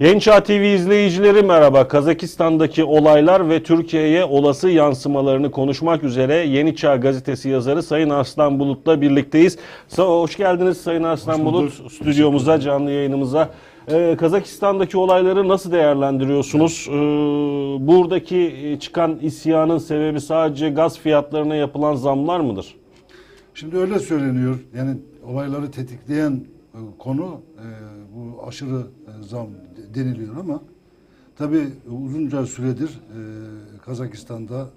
Yençağ TV izleyicileri merhaba. Kazakistan'daki olaylar ve Türkiye'ye olası yansımalarını konuşmak üzere Yeni Çağ gazetesi yazarı Sayın Arslan Bulut'la birlikteyiz. Sa- Hoş geldiniz Sayın Arslan. Bulut stüdyomuza, canlı yayınımıza. Ee, Kazakistan'daki olayları nasıl değerlendiriyorsunuz? Ee, buradaki e, çıkan isyanın sebebi sadece gaz fiyatlarına yapılan zamlar mıdır? Şimdi öyle söyleniyor. Yani olayları tetikleyen konu e, bu aşırı e, zam de- deniliyor ama tabii uzunca süredir e, Kazakistan'da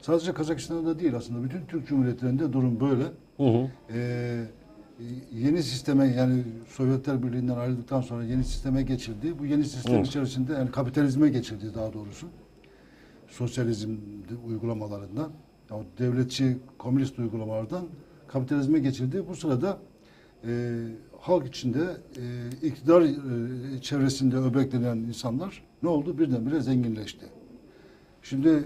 sadece Kazakistan'da değil aslında bütün Türk Cumhuriyetlerinde durum böyle. Hı hı. E, yeni sisteme yani Sovyetler Birliği'nden ayrıldıktan sonra yeni sisteme geçildi. Bu yeni sistem Evet. içerisinde yani kapitalizme geçildi daha doğrusu. Sosyalizm uygulamalarından, o devletçi komünist uygulamalardan kapitalizme geçildi. Bu sırada e, halk içinde e, iktidar e, çevresinde öbeklenen insanlar ne oldu? Birdenbire zenginleşti. Şimdi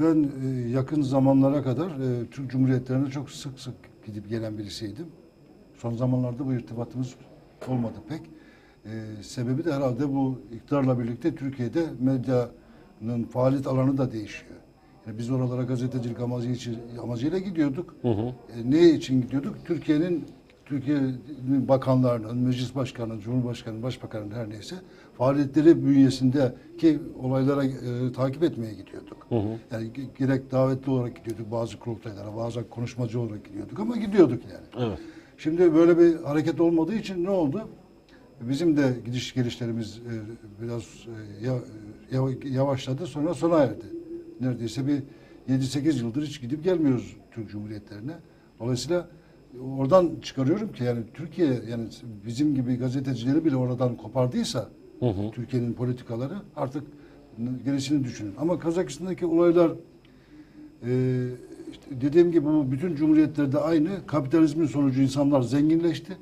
ben e, yakın zamanlara kadar e, Türk Cumhuriyetlerine çok sık sık gidip gelen birisiydim. Son zamanlarda bu irtibatımız olmadı pek. E, sebebi de herhalde bu iktidarla birlikte Türkiye'de medyanın faaliyet alanı da değişiyor. Yani biz oralara gazetecilik amacı için, amacıyla gidiyorduk. Hı hı. E, ne için gidiyorduk? Türkiye'nin Türkiye'nin bakanlarının, meclis başkanının, cumhurbaşkanının, başbakanının her neyse faaliyetleri bünyesindeki olaylara e, takip etmeye gidiyorduk. Hı hı. Yani ge- gerek davetli olarak gidiyorduk bazı kurultaylara, bazen konuşmacı olarak gidiyorduk ama gidiyorduk yani. Evet. Şimdi böyle bir hareket olmadığı için ne oldu? Bizim de gidiş gelişlerimiz e, biraz e, ya- yavaşladı sonra sona erdi. Neredeyse bir 7-8 yıldır hiç gidip gelmiyoruz Türk Cumhuriyetlerine. Dolayısıyla oradan çıkarıyorum ki yani Türkiye yani bizim gibi gazetecileri bile oradan kopardıysa. Türkiye'nin politikaları artık gerisini düşünün. Ama Kazakistan'daki olaylar e, işte dediğim gibi bu bütün cumhuriyetlerde aynı. Kapitalizmin sonucu insanlar zenginleşti.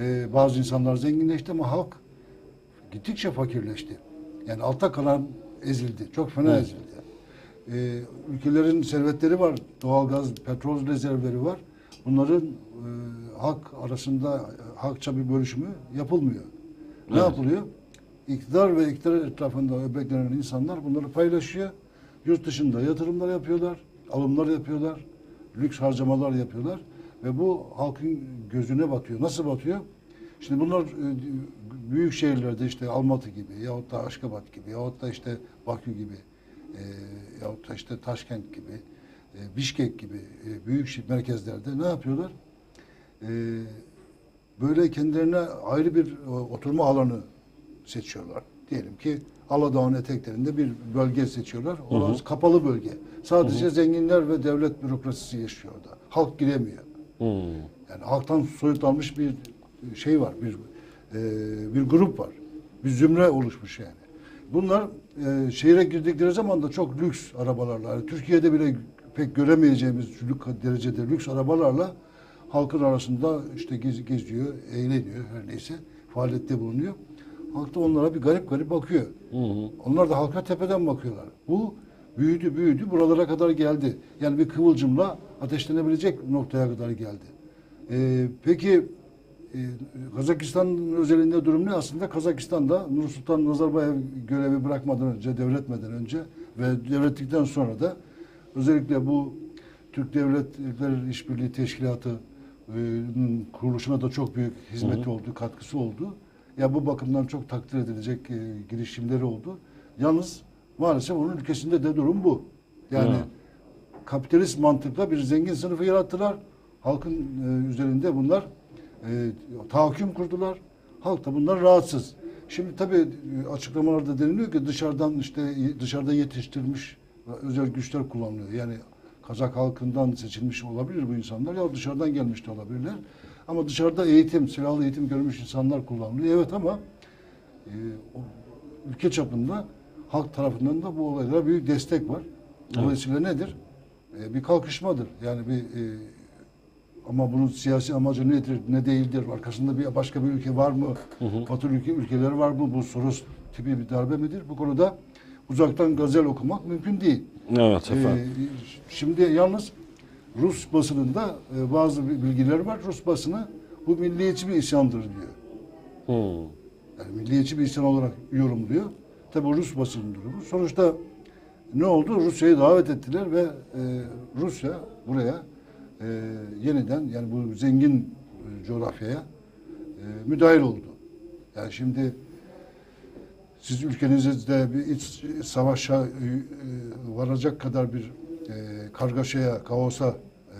E, bazı insanlar zenginleşti ama halk gittikçe fakirleşti. Yani altta kalan ezildi. Çok fena Evet. ezildi. E, ülkelerin servetleri var. Doğalgaz, petrol rezervleri var. Bunların e, halk arasında e, halkça bir bölüşümü yapılmıyor. Ne Evet. yapılıyor? İktidar ve iktidar etrafında öbeklenen insanlar bunları paylaşıyor. Yurt dışında yatırımlar yapıyorlar, alımlar yapıyorlar, lüks harcamalar yapıyorlar ve bu halkın gözüne batıyor. Nasıl batıyor? Şimdi bunlar e, büyük şehirlerde işte Almatı gibi yahut da Aşkabat gibi yahut da işte Bakü gibi e, yahut da işte Taşkent gibi e, Bişkek gibi e, büyük merkezlerde ne yapıyorlar? E, böyle kendilerine ayrı bir e, oturma alanı seçiyorlar. Diyelim ki Aladağ'ın eteklerinde bir bölge seçiyorlar. Orası kapalı bölge. Sadece zenginler ve devlet bürokrasisi yaşıyor orada. Halk giremiyor. Hı. Yani halktan soyutlanmış bir şey var, bir e, bir grup var. Bir zümre oluşmuş yani. Bunlar e, şehire girdikleri zaman da çok lüks arabalarla, yani Türkiye'de bile pek göremeyeceğimiz derecede lüks arabalarla halkın arasında işte gez, geziyor, eğleniyor her neyse, faaliyette bulunuyor. Halk da onlara bir garip garip bakıyor. Hı hı. Onlar da halka tepeden bakıyorlar. Bu büyüdü büyüdü buralara kadar geldi. Yani bir kıvılcımla ateşlenebilecek noktaya kadar geldi. Ee, peki e, Kazakistan'ın özelinde durum ne? Aslında Kazakistan'da Nursultan Nazarbayev görevi bırakmadan önce, devretmeden önce ve devrettikten sonra da özellikle bu Türk Devletler İşbirliği Teşkilatı'nın kuruluşuna da çok büyük hizmeti oldu, katkısı oldu. Ya bu bakımdan çok takdir edilecek e, girişimleri oldu. Yalnız maalesef onun ülkesinde de durum bu. Yani Evet. kapitalist mantıkla bir zengin sınıfı yarattılar. Halkın e, üzerinde bunlar e, tahakküm kurdular. Halk da bunlar rahatsız. Şimdi tabii e, açıklamalarda deniliyor ki dışarıdan işte dışarıda yetiştirilmiş özel güçler kullanılıyor. Yani Kazak halkından seçilmiş olabilir bu insanlar ya dışarıdan gelmiş de olabilirler. Ama dışarıda eğitim, silahlı eğitim görmüş insanlar kullanılıyor. Evet ama e, ülke çapında halk tarafından da bu olaylara büyük destek var. Dolayısıyla nedir? E, bir kalkışmadır. Yani bir e, ama bunun siyasi amacı nedir, ne değildir? Arkasında bir başka bir ülke var mı? Batı ülke ülkeleri var mı? Bu Soros tipi bir darbe midir? Bu konuda uzaktan gazel okumak mümkün değil. Evet efendim. Ee, şimdi yalnız Rus basınında e, bazı bilgiler var. Rus basını bu milliyetçi bir isyandır diyor. Hı. Yani milliyetçi bir isyan olarak yorumluyor. Tabi Rus basının durumu. Sonuçta ne oldu? Rusya'yı davet ettiler ve e, Rusya buraya e, yeniden yani bu zengin e, coğrafyaya e, müdahil oldu. Yani şimdi siz ülkenizde bir iç savaşa e, e, varacak kadar bir e, kargaşaya, kaosa e,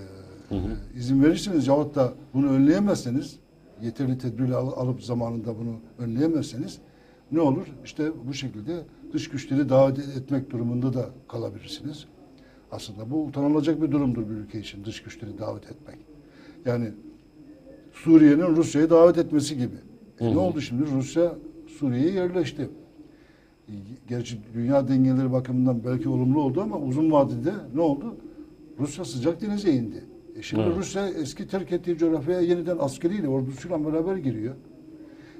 izin verirseniz yahut da bunu önleyemezseniz, yeterli tedbirle al- alıp zamanında bunu önleyemezseniz ne olur? İşte bu şekilde dış güçleri davet etmek durumunda da kalabilirsiniz. Aslında bu utanılacak bir durumdur bir ülke için dış güçleri davet etmek. Yani Suriye'nin Rusya'yı davet etmesi gibi. E ne oldu şimdi? Rusya Suriye'ye yerleşti. Gerçi dünya dengeleri bakımından belki olumlu oldu ama uzun vadede ne oldu? Rusya sıcak denize indi. E şimdi Evet. Rusya eski terk ettiği coğrafyaya yeniden askeriyle, ordusuyla beraber giriyor.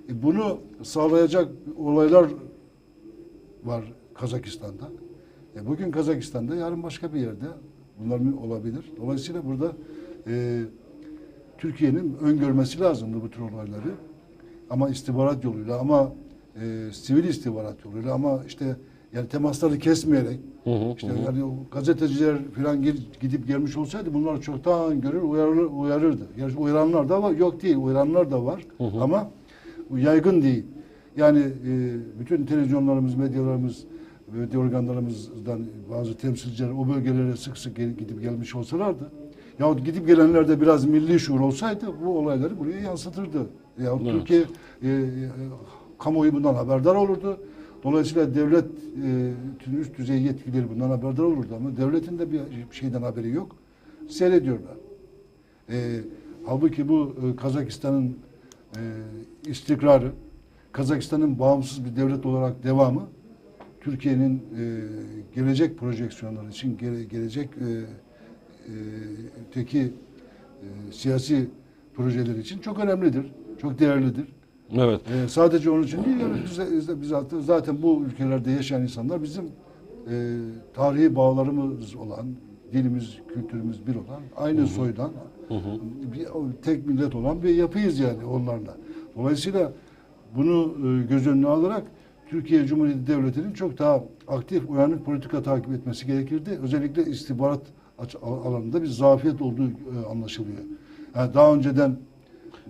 E bunu sağlayacak olaylar var Kazakistan'da. E bugün Kazakistan'da, yarın başka bir yerde bunlar olabilir. Dolayısıyla burada e, Türkiye'nin öngörmesi lazımdı bu tür olayları. Ama istihbarat yoluyla ama e, sivil istihbarat yoluyla ama işte yani temasları kesmeyerek Hı hı, işte yani o gazeteciler falan gidip gelmiş olsaydı bunlar çoktan görür uyarır, uyarırdı. Yani uyaranlar da var. Yok değil. Uyaranlar da var. Ama bu yaygın değil. Yani e, bütün televizyonlarımız, medyalarımız, medya organlarımızdan bazı temsilciler o bölgelere sık sık gidip gelmiş olsalardı yahut gidip gelenler de biraz milli şuur olsaydı bu olayları buraya yansıtırdı. Yahut Evet. Türkiye e, e, kamuoyu bundan haberdar olurdu. Dolayısıyla devlet e, üst düzey yetkilileri bundan haberdar olurdu ama devletin de bir şeyden haberi yok. Seyrediyorlar. E, halbuki bu e, Kazakistan'ın e, istikrarı, Kazakistan'ın bağımsız bir devlet olarak devamı, Türkiye'nin e, gelecek projeksiyonları için gele- gelecek e, e, teki e, siyasi projeler için çok önemlidir, çok değerlidir. Evet. Ee, sadece onun için değil, yani biz, biz zaten- zaten bu ülkelerde yaşayan insanlar bizim e, tarihi bağlarımız olan, dilimiz, kültürümüz bir olan, aynı soydan, bir, tek millet olan bir yapıyız yani onlarla. Dolayısıyla bunu e, göz önüne alarak Türkiye Cumhuriyeti Devleti'nin çok daha aktif, uyanık politika takip etmesi gerekirdi. Özellikle istihbarat alanında bir zafiyet olduğu e, anlaşılıyor. Yani daha önceden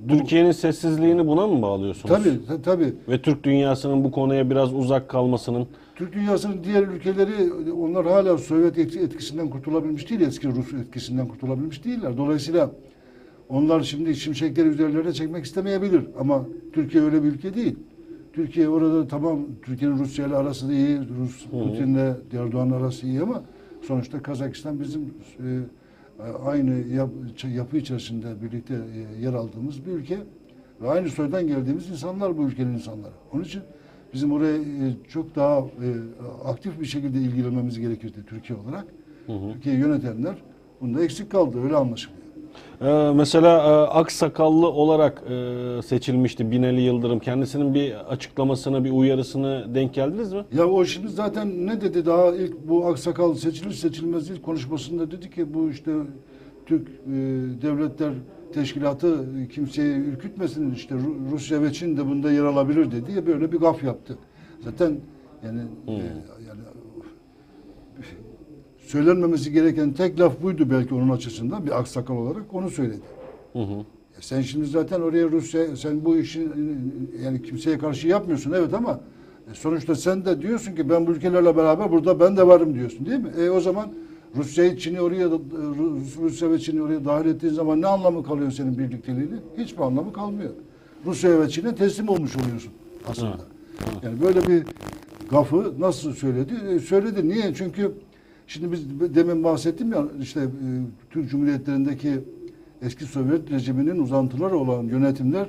Türkiye'nin sessizliğini buna mı bağlıyorsunuz? Tabii, ta- tabii. Ve Türk dünyasının bu konuya biraz uzak kalmasının Türk dünyasının diğer ülkeleri onlar hala Sovyet etki- etkisinden kurtulabilmiş değil, eski Rus etkisinden kurtulabilmiş değiller. Dolayısıyla onlar şimdi şimşekleri üzerlerine çekmek istemeyebilir ama Türkiye öyle bir ülke değil. Türkiye orada tamam Türkiye'nin Rusya ile arası da iyi, Rus Putin'le Erdoğan arası iyi ama sonuçta Kazakistan bizim e, aynı yap, yapı içerisinde birlikte e, yer aldığımız bir ülke ve aynı soydan geldiğimiz insanlar bu ülkenin insanları. Onun için bizim oraya e, çok daha e, aktif bir şekilde ilgilenmemiz gerekirdi Türkiye olarak. Türkiye yönetenler bunda eksik kaldı öyle anlaşılıyor. Ee, mesela e, aksakallı olarak e, seçilmişti Binali Yıldırım. Kendisinin bir açıklamasını, bir uyarısını denk geldiniz mi? Ya o şimdi zaten ne dedi daha ilk bu aksakal seçilir seçilmez ilk konuşmasında dedi ki bu işte Türk e, devletler teşkilatı kimseyi ürkütmesin işte Ru- Rusya ve Çin de bunda yer alabilir dedi ya böyle bir gaf yaptı. Zaten yani e, yani söylenmemesi gereken tek laf buydu belki onun açısından bir aksakal olarak onu söyledi. Hı hı. E Sen şimdi zaten oraya Rusya, sen bu işi yani kimseye karşı yapmıyorsun evet ama e, sonuçta sen de diyorsun ki ben bu ülkelerle beraber burada ben de varım diyorsun değil mi? E o zaman Rusya'yı, Çin'i oraya Rusya ve Çin'i oraya dahil ettiğin zaman ne anlamı kalıyor senin birlikteliğinin? Hiçbir anlamı kalmıyor. Rusya ve Çin'e teslim olmuş oluyorsun aslında. Yani böyle bir gafı nasıl söyledi? E, söyledi. Niye? Çünkü şimdi biz demin bahsettim ya işte e, Türk Cumhuriyetlerindeki eski Sovyet rejiminin uzantıları olan yönetimler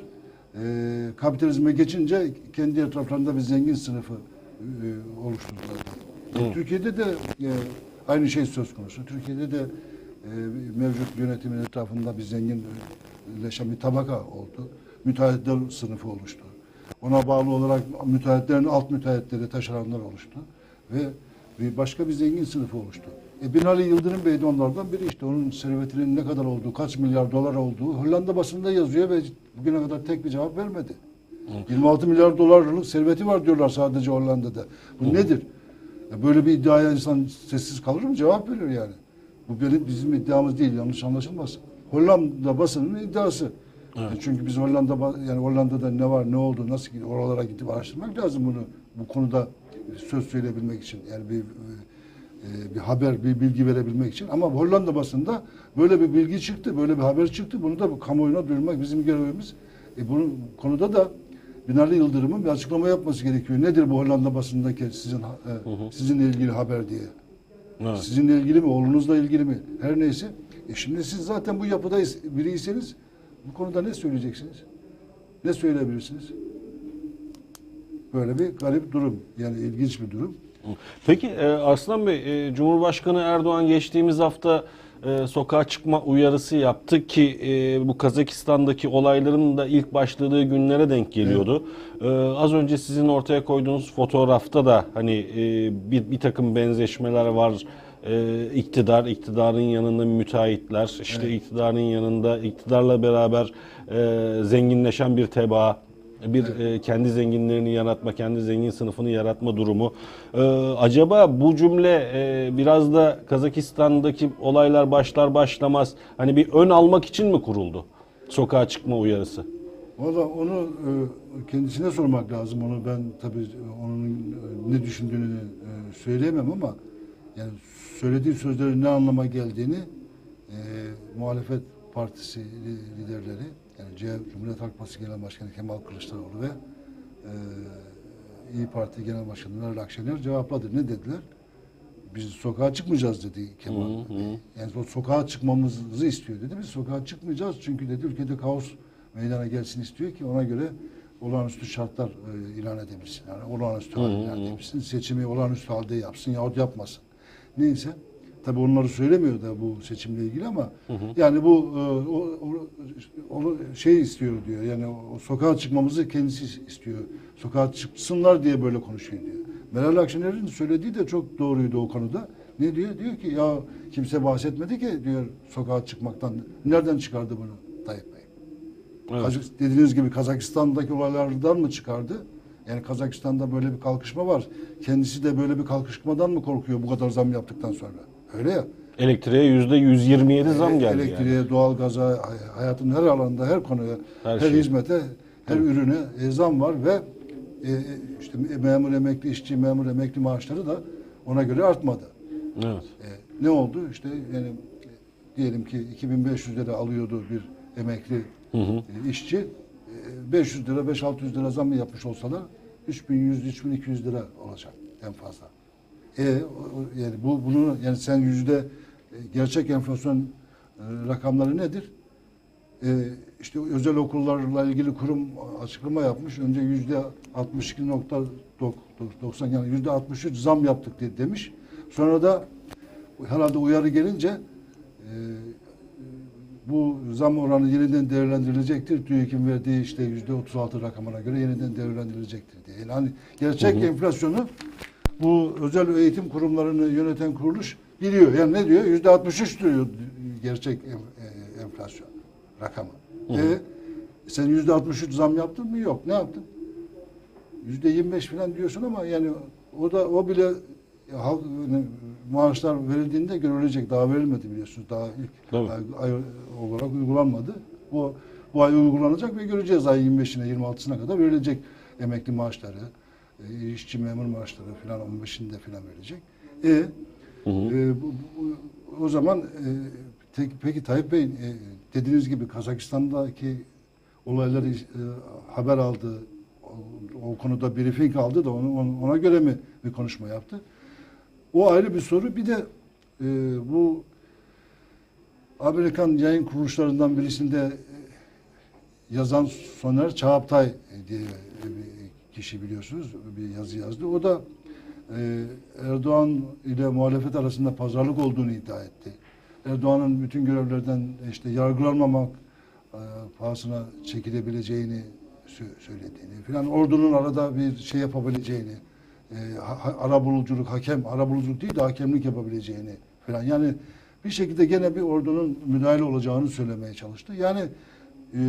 e, kapitalizme geçince kendi etraflarında bir zengin sınıfı e, oluşturdular. E, Türkiye'de de e, aynı şey söz konusu. Türkiye'de de e, mevcut yönetimin etrafında bir zenginleşen bir tabaka oldu. Müteahhitler sınıfı oluştu. Ona bağlı olarak müteahhitlerin alt müteahhitleri, taşeronlar oluştu. Ve başka bir zengin sınıfı oluştu. E Binali Yıldırım Bey de onlardan biri işte. Onun servetinin ne kadar olduğu, kaç milyar dolar olduğu Hollanda basında yazıyor ve bugüne kadar tek bir cevap vermedi. 26 milyar dolarlık serveti var diyorlar sadece Hollanda'da. Bu nedir? Ya böyle bir iddiaya insan sessiz kalır mı? Cevap verir yani. Bu benim bizim iddiamız değil. Yanlış anlaşılmasın. Hollanda basının iddiası. Evet. E Çünkü biz Hollanda yani Hollanda'da ne var, ne oldu, nasıl oralara gidip araştırmak lazım bunu. Bu konuda söz söyleyebilmek için. Yani bir e, bir haber, bir bilgi verebilmek için. Ama Hollanda basında böyle bir bilgi çıktı, böyle bir haber çıktı. Bunu da bu kamuoyuna duyurmak bizim görevimiz. E bunun konuda da Binali Yıldırım'ın bir açıklama yapması gerekiyor. Nedir bu Hollanda basındaki sizin e, sizinle ilgili haber diye. Evet. Sizinle ilgili mi, oğlunuzla ilgili mi? Her neyse. E şimdi siz zaten bu yapıda biriyseniz bu konuda ne söyleyeceksiniz? Ne söyleyebilirsiniz? Böyle bir garip durum. Yani ilginç bir durum. Peki e, Arslan Bey, e, Cumhurbaşkanı Erdoğan geçtiğimiz hafta e, sokağa çıkma uyarısı yaptı ki bu Kazakistan'daki olayların da ilk başladığı günlere denk geliyordu. E, az önce sizin ortaya koyduğunuz fotoğrafta da hani bir, bir takım benzeşmeler var. E, iktidar, iktidarın yanında müteahhitler, işte iktidarın yanında iktidarla beraber e, zenginleşen bir tebaa bir e, kendi zenginlerini yaratma, kendi zengin sınıfını yaratma durumu. E, acaba bu cümle e, biraz da Kazakistan'daki olaylar başlar başlamaz hani bir ön almak için mi kuruldu? Sokağa çıkma uyarısı. Valla onu e, kendisine sormak lazım. Onu ben tabii onun e, ne düşündüğünü e, söyleyemem ama yani söylediği sözlerin ne anlama geldiğini e, muhalefet partisi li- liderleri yani CHP, Cumhuriyet Halk Partisi Genel Başkanı Kemal Kılıçdaroğlu ve e, İyi Parti Genel Başkanı Meral Akşener cevapladı. Ne dediler? Biz sokağa çıkmayacağız dedi Kemal. Yani o sokağa çıkmamızı istiyor dedi. Biz sokağa çıkmayacağız çünkü dedi ülkede kaos meydana gelsin istiyor ki ona göre olağanüstü şartlar e, ilan edebilsin. Yani olağanüstü hal ilan edebilsin. Seçimi olağanüstü halde yapsın yahut yapmasın. Neyse. Tabii onları söylemiyor da bu seçimle ilgili ama yani bu e, o, o, onu şey istiyor diyor. Yani o, sokağa çıkmamızı kendisi istiyor. Sokağa çıksınlar diye böyle konuşuyor diyor. Meral Akşener'in söylediği de çok doğruydu o konuda. Ne diyor? Diyor ki ya kimse bahsetmedi ki diyor sokağa çıkmaktan. Nereden çıkardı bunu Tayyip Bey? Evet. Kazak- dediğiniz gibi Kazakistan'daki olaylardan mı çıkardı? Yani Kazakistan'da böyle bir kalkışma var. Kendisi de böyle bir kalkışmadan mı korkuyor bu kadar zam yaptıktan sonra? Öyle ya. Elektriğe yüzde 127 zam geldi Elektriğe, yani. doğalgaza, hay- hayatın her alanda, her konuya, Her her, şey. hizmete, her ürüne e, zam var ve e, e, işte memur, emekli, işçi, memur, emekli maaşları da ona göre artmadı. Evet. E, ne oldu? İşte yani e, diyelim ki 2500 lira alıyordu bir emekli e, işçi. E, 500 lira, 5-600 lira zam yapmış olsalar 3100-3200 lira olacak en fazla. E, yani bu bunu yani sen yüzde e, gerçek enflasyon e, rakamları nedir? E, işte özel okullarla ilgili kurum açıklama yapmış. Önce yüzde 62.90 yani yüzde 63 zam yaptık de- demiş. Sonra da herhalde uyarı gelince e, bu zam oranı yeniden değerlendirilecektir. TÜİK'in verdiği işte yüzde 36 rakamına göre yeniden değerlendirilecektir diye. Yani hani gerçek enflasyonu bu özel eğitim kurumlarını yöneten kuruluş biliyor. Yani ne diyor? Yüzde 63 diyor gerçek e, enflasyon rakamı. E, sen yüzde 63 zam yaptın mı? Yok. Ne yaptın? Yüzde 25 falan diyorsun ama yani o da o bile halk yani maaşlar verildiğinde görülecek. Daha verilmedi biliyorsunuz. Daha ilk Tabii. ay, ay olarak uygulanmadı. Bu bu ay uygulanacak ve göreceğiz ay 25'ine 26'sına kadar verilecek emekli maaşları, e, işçi memur maaşları falan 15'inde falan verilecek. E, e, bu, bu- o zaman e, tek- peki Tayyip Bey e, dediğiniz gibi Kazakistan'daki olayları e, haber aldı, o, o konuda briefing aldı da onu, ona göre mi bir konuşma yaptı? O ayrı bir soru. Bir de e, bu Amerikan yayın kuruluşlarından birisinde e, yazan Soner Çağaptay diye kişi biliyorsunuz bir yazı yazdı. O da e, Erdoğan ile muhalefet arasında pazarlık olduğunu iddia etti. Erdoğan'ın bütün görevlerden işte yargılanmamak e, pahasına çekilebileceğini sö- söylediğini filan ordunun arada bir şey yapabileceğini e, ha- arabuluculuk hakem arabuluculuk değil de hakemlik yapabileceğini filan yani bir şekilde gene bir ordunun müdahale olacağını söylemeye çalıştı. Yani e,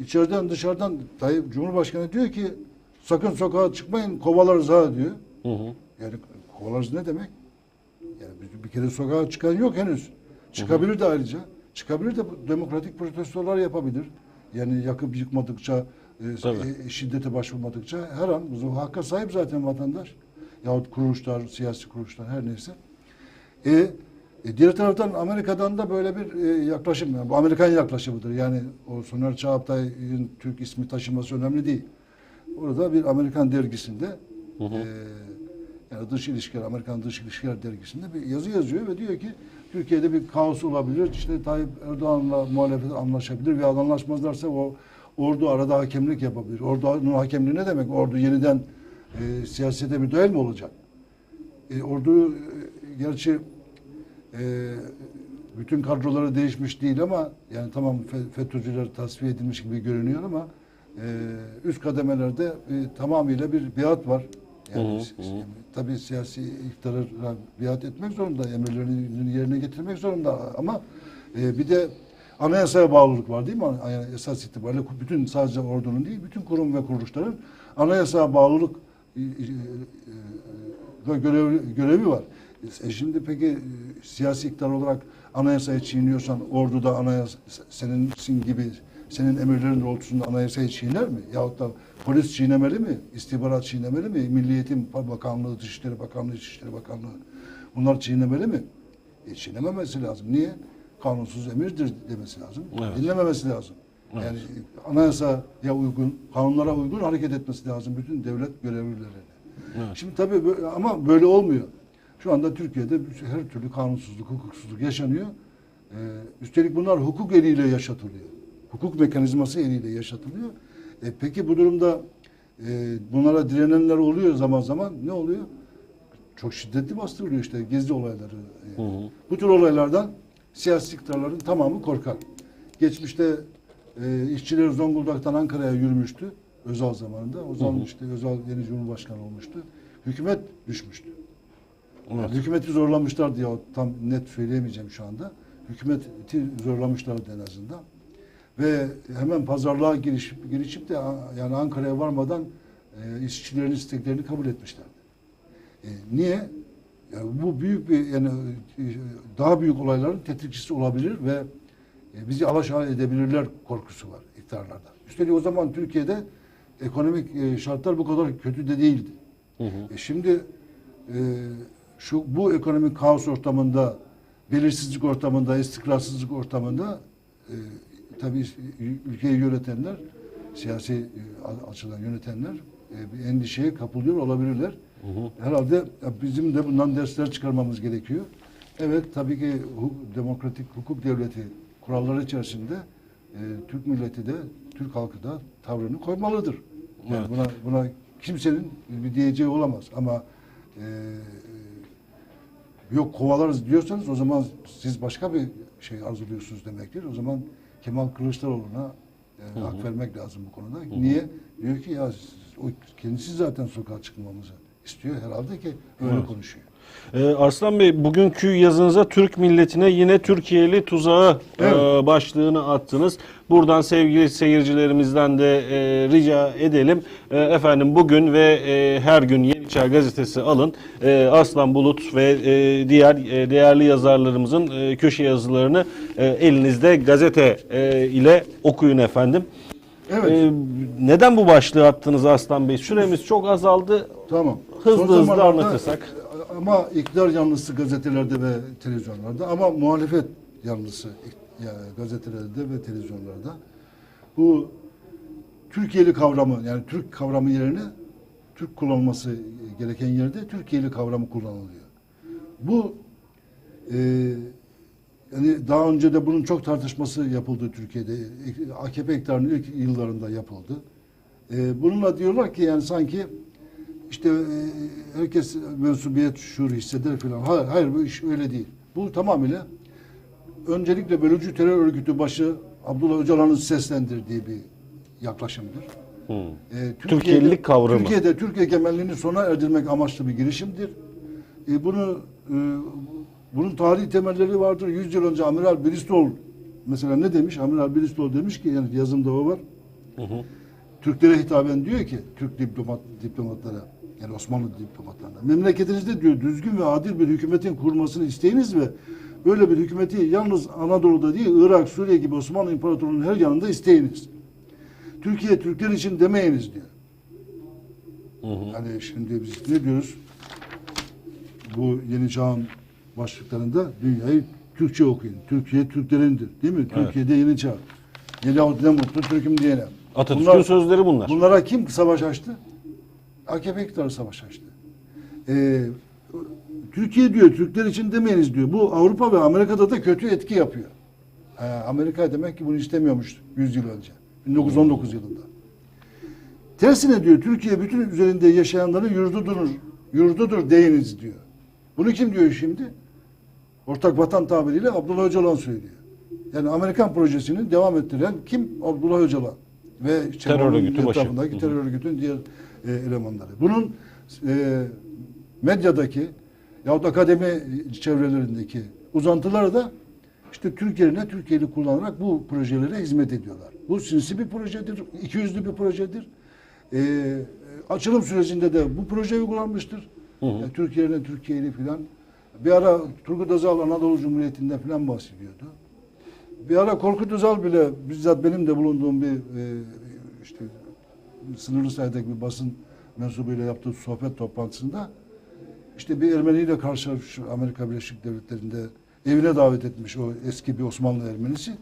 içeriden dışarıdan Tayyip Cumhurbaşkanı diyor ki sakın sokağa çıkmayın kovalarız ha diyor. Hı hı. Yani kovalarız ne demek? Yani bir, bir kere sokağa çıkan yok henüz. Çıkabilir de ayrıca. Çıkabilir de demokratik protestolar yapabilir. Yani yakıp yıkmadıkça, e, e, şiddete başvurmadıkça her an bu hakka sahip zaten vatandaş. Yahut kuruluşlar, siyasi kuruluşlar her neyse. E, e, diğer taraftan Amerika'dan da böyle bir e, yaklaşım. Yani bu Amerikan yaklaşımıdır. Yani o Soner Çağatay'ın Türk ismi taşıması önemli değil. Orada bir Amerikan dergisinde Hı hı. e, yani dış ilişkiler, Amerikan dış ilişkiler dergisinde bir yazı yazıyor ve diyor ki Türkiye'de bir kaos olabilir. İşte Tayyip Erdoğan'la muhalefet anlaşabilir ve anlaşmazlarsa o ordu arada hakemlik yapabilir. Ordunun hakemliği ne demek? Ordu yeniden e, siyasete müdahil mi olacak? E, ordu e, gerçi e, bütün kadroları değişmiş değil ama yani tamam Fe- FETÖ'cüler tasfiye edilmiş gibi görünüyor ama e, üst kademelerde e, tamamıyla bir biat var. Yani, Hı hı, si- hı. yani tabii siyasi iktidara biat etmek zorunda, emirlerini yerine getirmek zorunda ama e, bir de anayasaya bağlılık var değil mi? Yani esas itibariyle bütün sadece ordunun değil, bütün kurum ve kuruluşların anayasaya bağlılık e, e, görevi, görevi var. E şimdi peki e, siyasi iktidar olarak anayasayı çiğniyorsan orduda anayasa senin gibi senin emirlerin doğrultusunda anayasayı çiğner mi? Yahut da polis çiğnemeli mi? İstihbarat çiğnemeli mi? Milli Eğitim Bakanlığı, Dışişleri Bakanlığı, İçişleri Bakanlığı bunlar çiğnemeli mi? E çiğnememesi lazım. Niye? Kanunsuz emirdir demesi lazım. Evet. Dinlememesi lazım. Evet. Yani anayasaya uygun, kanunlara uygun hareket etmesi lazım bütün devlet görevlilerine. Evet. Şimdi tabii bö- ama böyle olmuyor. Şu anda Türkiye'de her türlü kanunsuzluk, hukuksuzluk yaşanıyor. Ee, üstelik bunlar hukuk eliyle yaşatılıyor. Hukuk mekanizması eliyle yaşatılıyor. E, peki bu durumda e, bunlara direnenler oluyor zaman zaman. Ne oluyor? Çok şiddetli bastırılıyor işte gizli olayları. E, Hı hı. bu tür olaylardan siyasi iktidarların tamamı korkar. Geçmişte e, işçiler Zonguldak'tan Ankara'ya yürümüştü. Özal zamanında. O zaman Hı hı. işte Özal yeni Cumhurbaşkanı olmuştu. Hükümet düşmüştü. Evet. Yani hükümeti zorlamışlardı ya tam net söyleyemeyeceğim şu anda. Hükümeti zorlamışlardı en azından. Ve hemen pazarlığa girişip, girişip de yani Ankara'ya varmadan e, işçilerin isteklerini kabul etmişlerdi. E, niye? Yani bu büyük bir yani e, daha büyük olayların tetikçisi olabilir ve e, bizi alaşağı edebilirler korkusu var iktidarlarda. Üstelik o zaman Türkiye'de ekonomik e, şartlar bu kadar kötü de değildi. Hı hı. E şimdi e, şu bu ekonomik kaos ortamında, belirsizlik ortamında, istikrarsızlık ortamında e, tabii ülkeyi yönetenler, siyasi e, açıdan yönetenler e, bir endişeye kapılıyor olabilirler. Hı hı. Herhalde bizim de bundan dersler çıkarmamız gerekiyor. Evet tabii ki demokratik hukuk devleti kuralları içerisinde e, Türk milleti de Türk halkı da tavrını koymalıdır. Yani Evet. buna buna kimsenin bir diyeceği olamaz ama e, yok kovalarız diyorsanız o zaman siz başka bir şey arzuluyorsunuz demektir. O zaman Kemal Kılıçdaroğlu'na e, Hı hı. hak vermek lazım bu konuda. Niye? Diyor ki ya o kendisi zaten sokağa çıkmamızı istiyor herhalde ki öyle Evet. konuşuyor. Ee, Arslan Bey bugünkü yazınıza Türk milletine yine Türkiye'li tuzağı Evet. e, başlığını attınız. Buradan sevgili seyircilerimizden de e, rica edelim. E, efendim bugün ve e, her gün Yeni Çağ gazetesi alın. E, Arslan Bulut ve e, diğer e, değerli yazarlarımızın e, köşe yazılarını e, elinizde gazete e, ile okuyun efendim. Evet. E, neden bu başlığı attınız Arslan Bey? Süremiz çok azaldı. Tamam. Hızlı Son hızlı anlatırsak. Ama iktidar yanlısı gazetelerde ve televizyonlarda ama muhalefet yanlısı yani gazetelerde ve televizyonlarda bu Türkiye'li kavramı yani Türk kavramı yerine Türk kullanılması gereken yerde Türkiye'li kavramı kullanılıyor. Bu e, yani daha önce de bunun çok tartışması yapıldı Türkiye'de. AKP iktidarının ilk yıllarında yapıldı. E, bununla diyorlar ki yani sanki işte e, herkes mensubiyet şuuru hisseder falan. Hayır, hayır bu iş öyle değil. Bu tamamıyla öncelikle bölücü terör örgütü başı Abdullah Öcalan'ın seslendirdiği bir yaklaşımdır. Hı. E, Türkiye'lilik kavramı. Türkiye'de Türk egemenliğini sona erdirmek amaçlı bir girişimdir. E, bunu e, bunun tarihi temelleri vardır. 100 yıl önce Amiral Bristol mesela ne demiş? Amiral Biristoğlu demiş ki yani yazımda o var. Türklere hitaben diyor ki Türk diplomat diplomatlara yani Osmanlı diplomatlarına memleketinizde diyor düzgün ve adil bir hükümetin kurmasını isteyiniz ve böyle bir hükümeti yalnız Anadolu'da değil Irak, Suriye gibi Osmanlı İmparatorluğu'nun her yanında isteyiniz. Türkiye Türkler için demeyiniz diyor. Hani şimdi biz ne diyoruz? Bu yeni çağın başlıklarında dünyayı Türkçe okuyun. Türkiye Türklerindir. Değil mi? Türkiye'de yeni çağ. Yahut ne mutlu Türk'üm diyene. Atatürk'ün Bunlar- sözleri bunlar. Bunlara kim savaş açtı? AKP iktidarı savaş açtı. Ee, Türkiye diyor, Türkler için demeyiniz diyor. Bu Avrupa ve Amerika'da da kötü etki yapıyor. Ee, Amerika demek ki bunu istemiyormuş 100 yıl önce. 1919 yılında. Tersine diyor, Türkiye bütün üzerinde yaşayanların yurdudur, yurdudur deyiniz diyor. Bunu kim diyor şimdi? Ortak vatan tabiriyle Abdullah Öcalan söylüyor. Yani Amerikan projesini devam ettiren kim? Abdullah Öcalan. Ve Terör örgütü başı. etrafındaki hı. terör örgütün diğer e, elemanları. Bunun e, medyadaki yahut akademi çevrelerindeki uzantıları da işte Türk yerine Türkiye'li kullanarak bu projelere hizmet ediyorlar. Bu sinsi bir projedir, ikiyüzlü bir projedir. E, açılım sürecinde de bu proje uygulanmıştır. Yani Türk yerine Türkiye'li filan. Bir ara Turgut Özal Anadolu Cumhuriyeti'nden filan bahsediyordu. Bir ara Korkut Özal bile bizzat benim de bulunduğum bir e, işte sınırlı sayıdaki bir basın mensubuyla yaptığı sohbet toplantısında işte bir Ermeniyle karşılaşmış Amerika Birleşik Devletleri'nde evine davet etmiş o eski bir Osmanlı Ermenisi.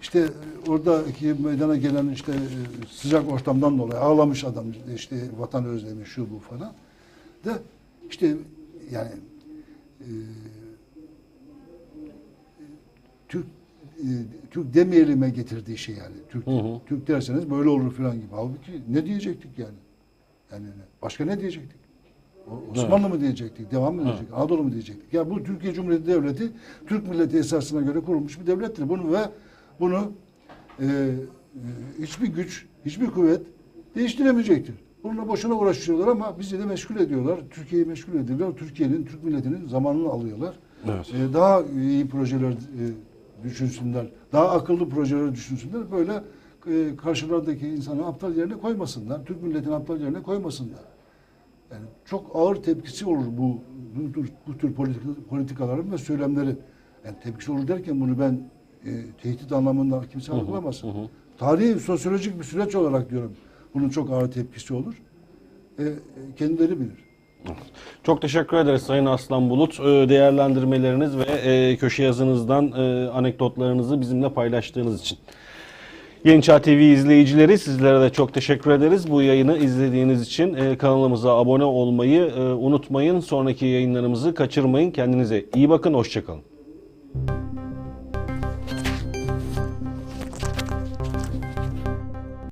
İşte e, oradaki meydana gelen işte e, sıcak ortamdan dolayı ağlamış adam işte vatan özlemi şu bu falan. Da işte yani e, Türk e, Türk demeyelim'e getirdiği şey yani. Türk Türk derseniz böyle olur falan gibi. Halbuki ne diyecektik yani? Yani başka ne diyecektik? Osmanlı mı diyecektik? Devam mı diyecektik? Anadolu mu diyecektik? Ya bu Türkiye Cumhuriyeti Devleti Türk milleti esasına göre kurulmuş bir devlettir. Bunu ve bunu e, e, hiçbir güç, hiçbir kuvvet değiştiremeyecektir. Bununla boşuna uğraşıyorlar ama bizi de meşgul ediyorlar. Türkiye'yi meşgul ediyorlar. Türkiye'nin, Türk milletinin zamanını alıyorlar. Evet. E, daha iyi projeler e, düşünsünler. Daha akıllı projeler düşünsünler. Böyle e, karşılardaki insanı aptal yerine koymasınlar. Türk milletini aptal yerine koymasınlar. Yani çok ağır tepkisi olur bu bu, tür- bu tür politik- politikaların ve söylemlerin. Yani tepkisi olur derken bunu ben e, tehdit anlamında kimse algılamasın. Tarihi sosyolojik bir süreç olarak diyorum. Bunun çok ağır tepkisi olur. E, kendileri bilir. Çok teşekkür ederiz Sayın Aslan Bulut. Ee, Değerlendirmeleriniz ve e, köşe yazınızdan e, anekdotlarınızı bizimle paylaştığınız için. Yeni Çağ TV izleyicileri sizlere de çok teşekkür ederiz. Bu yayını izlediğiniz için e, kanalımıza abone olmayı e, unutmayın. Sonraki yayınlarımızı kaçırmayın. Kendinize iyi bakın. Hoşçakalın.